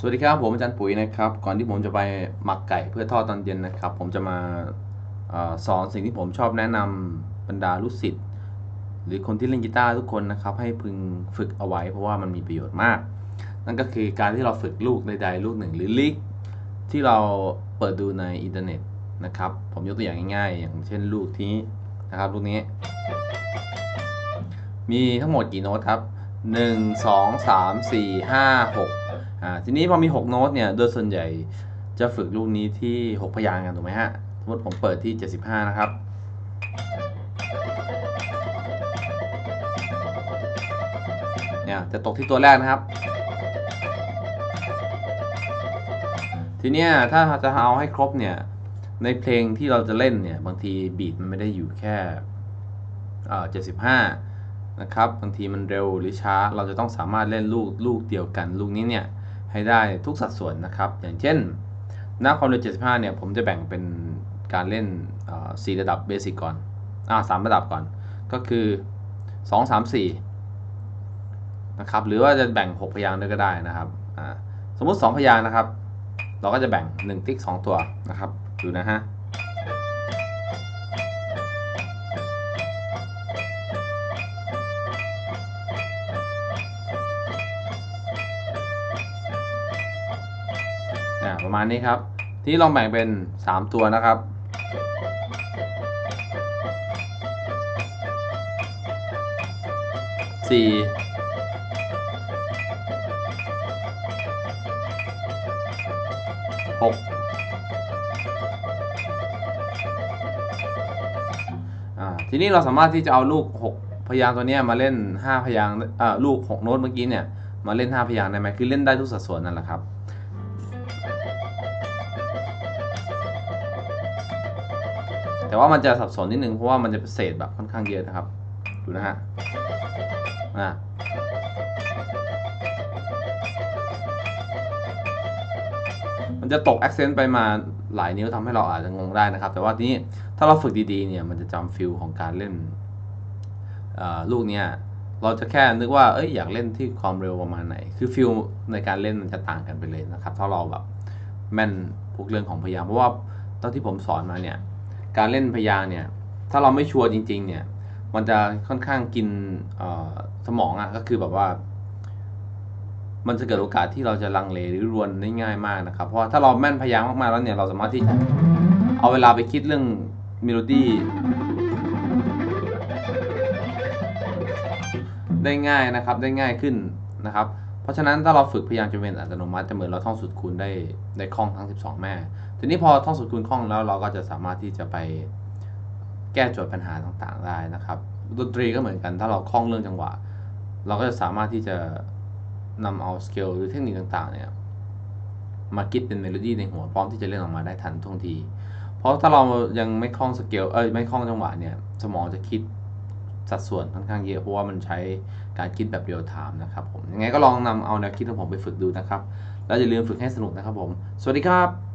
สวัสดีครับผมอาจารย์ปุ๋ยนะครับ ก่อนที่ผมจะไปหมักไก่เพื่อทอดตอนเย็นนะครับ ผมจะมาอสอนสิ่งที่ผมชอบแนะนำบรรดาลูกศิษย์หรือคนที่เล่นกีตาร์ทุกคนนะครับ ให้พึงฝึกเอาไว้ เพราะว่ามันมีประโยชน์มาก นั่นก็คือการที่เราฝึกลูกใดๆลูกหนึ่งหรือลิกที่เราเปิดดูในอินเทอร์เน็ตนะครับ ผมยกตัวอย่างง่ายๆ อย่างเช่นลูกที่นะครับลูกนี้ มีทั้งหมดกี่โน้ตครับ 1 2 3 4 5 6 อ่าทีนี้พอมี 6 โน้ตเนี่ยโดยส่วนใหญ่จะฝึกลูกนี้ที่ 6 พยางค์กันถูกไหมฮะสมมติผมเปิดที่ 75 นะครับ เนี่ยจะตกที่ตัวแรกนะครับ ทีเนี้ยถ้าจะเอาให้ครบเนี่ยในเพลงที่เราจะเล่นเนี่ยบางทีบีทมันไม่ได้อยู่แค่เอ่อ75 นะครับบางทีมันเร็วหรือช้าเราจะต้องสามารถเล่นลูกลูกเดียวกัน ลูกนี้เนี่ยให้ได้ทุกสัดส่วนนะครับ อย่างเช่น หน้าความเร็ว 75 เนี่ยผมจะแบ่งเป็นการเล่นสี่ระดับเบสิกก่อนอ่าสามระดับก่อน ก็คือ 2 3 4นะครับหรือว่าจะแบ่ง 6 พยางค์ด้วยก็ได้นะครับสมมุติ 2 พยางค์นะครับ เราก็จะแบ่ง 1 ติ๊ก 2 ตัวนะครับดูนะฮะ อ่าประมาณนี้ครับ ที่ลองแบ่งเป็น 3 ตัวนะครับ สี่หกอ่าทีนี้เราสามารถที่จะเอาลูก 6 พยางตัวนี้มาเล่น 5 พยางอ่าลูก 6 โน้ตเมื่อกี้เนี่ย มาเล่น 5 พยางได้ไหมคือเล่นได้ทุกสัดส่วนนั่นแหละครับ แต่ว่ามันจะสับสนนิดนึงเพราะว่ามันจะเศษแบบค่อนข้างเยอะนะครับ ดูนะฮะอ่ามันจะตก accent ไปมาหลายนิ้วทำให้เราอาจจะงงได้นะครับ แต่ว่าทีนี้ถ้าเราฝึกดีๆเนี่ยมันจะจำฟิลของการเล่นลูกเนี้ยเราจะแค่นึกว่าเอ้ยอยากเล่นที่ความเร็วประมาณไหน คือฟิลในการเล่นมันจะต่างกันไปเลยนะครับ ถ้าเราแบบแม่นพวกเรื่องของพยางค์เพราะว่าตอนที่ผมสอนมาเนี่ย การเล่นพยางเนี่ย ถ้าเราไม่ชัวร์จริง ๆ เนี่ย มันจะค่อนข้างกินสมองอะ่ะก็คือแบบว่า มันจะเกิดโอกาสที่เราจะลังเลหรือรวนได้ง่ายมากนะครับ เพราะถ้าเราแม่นพยางมากๆแล้วเนี่ยเราสามารถที่จะเอาเวลาไปคิดเรื่องเมโลดี้ได้ง่ายนะครับได้ง่ายขึ้นนะครับ ราะฉะนั้นถ้าเราฝึกพยางค์จนเป็นอัตโนมัติจะเหมือนเราท่องสุดคูณได้ได้คล่องทั้ง 12 แม่ ทีนี้พอท่องสุดคูณคล่องแล้วเราก็จะสามารถที่จะไปแก้โจทย์ปัญหาต่างๆได้นะครับ ดนตรีก็เหมือนกัน ถ้าเราคล่องเรื่องจังหวะ เราก็จะสามารถที่จะนำเอาสเกลหรือเทคนิคต่างๆเนี่ยมาคิดเป็นเมโลดี้ในหัวพร้อมที่จะเล่นออกมาได้ทันท่วงที เพราะถ้าเรายังไม่คล่องสเกลเอ้ยไม่คล่องจังหวะเนี่ยสมองจะคิด สัดส่วนค่อนข้างเยอะเพราะว่ามันใช้การคิดแบบเรียลไทม์นะครับผมยังไงก็ลองนำเอาแนวคิดของผมไปฝึกดูนะครับ แล้วอย่าลืมฝึกให้สนุกนะครับผม สวัสดีครับ